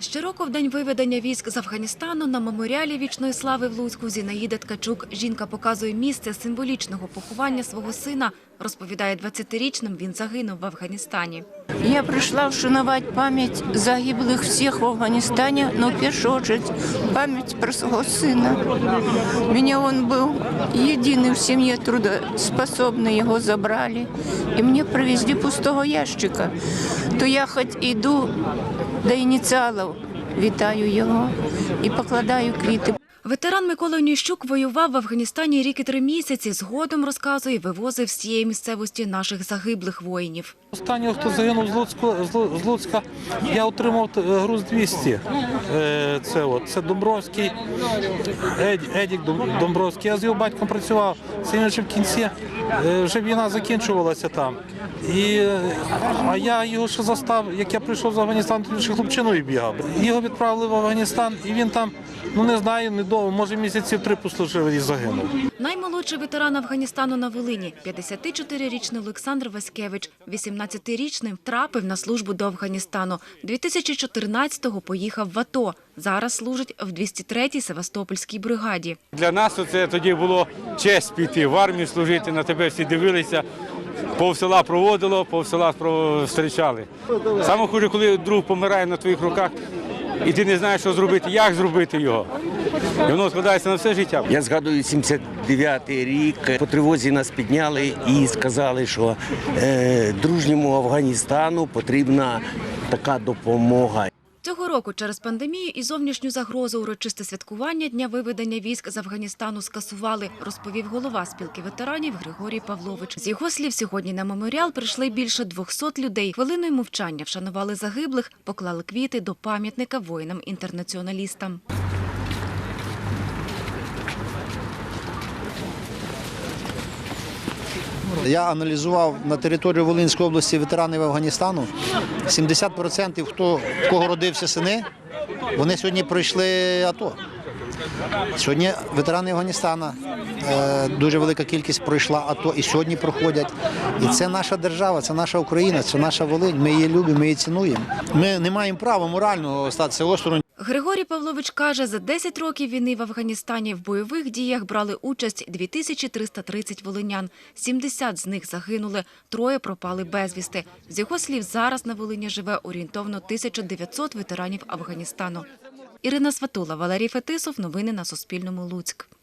Щороку в день виведення військ з Афганістану на меморіалі вічної слави в Луцьку Зінаїда Ткачук жінка показує місце символічного поховання свого сина. Розповідає, 20-річним він загинув в Афганістані. Я пришла вшанувати пам'ять загиблих всіх в Афганістані, но в першу очередь пам'ять про свого сина. У мене він був єдиний в сім'ї трудоспособний, його забрали. І мені привезли пустого ящика. То я хоч іду до ініціалів, вітаю його і покладаю квіти. Ветеран Микола Оніщук воював в Афганістані рік і три місяці. Згодом, розказує, вивозив з цієї місцевості наших загиблих воїнів. Останнього, хто загинув з Луцьку, з Луцька, я отримав е, груз 200. Е, Це, от, це Домбровський, Едік Дом- Домбровський. Я з його батьком працював. Це в кінці, е, вже війна закінчувалася там. І, а я його ще застав, як я прийшов з Афганістану, то ще хлопчиною бігав. Його відправили в Афганістан, і він там, ну не знаю, недовго, може місяців три послужив і загинув. Наймолодший ветеран Афганістану на Волині – 54-річний Олександр Васькевич. 18-річним трапив на службу до Афганістану. 2014-го поїхав в АТО. Зараз служить в 203-й Севастопольській бригаді. Для нас це тоді було честь піти в армію служити, на тебе всі дивилися. Пов села проводило, пов села про- зустрічали. Саме хуже, коли друг помирає на твоїх руках, і ти не знаєш, що зробити, як зробити його. І воно складається на все життя. Я згадую 79-й рік. По тривозі нас підняли і сказали, що е, дружньому Афганістану потрібна така допомога. Цього року через пандемію і зовнішню загрозу урочисте святкування Дня виведення військ з Афганістану скасували, розповів голова спілки ветеранів Григорій Павлович. З його слів, сьогодні на меморіал прийшли більше 200 людей. Хвилиною мовчання вшанували загиблих, поклали квіти до пам'ятника воїнам-інтернаціоналістам. Я аналізував на території Волинської області ветеранів Афганістану. 70% хто в кого родився сини, вони сьогодні пройшли АТО. Сьогодні ветерани Афганістана, е, дуже велика кількість пройшла АТО і сьогодні проходять. І це наша держава, це наша Україна, це наша Волинь. Ми її любимо, ми її цінуємо. Ми не маємо права морально статися осторонь. Григорій Павлович каже, за 10 років війни в Афганістані в бойових діях брали участь 2330 волинян. 70 з них загинули, троє пропали безвісти. З його слів, зараз на Волині живе орієнтовно 1900 ветеранів Афганістану. Ірина Сватула, Валерій Фетисов. Новини на Суспільному. Луцьк.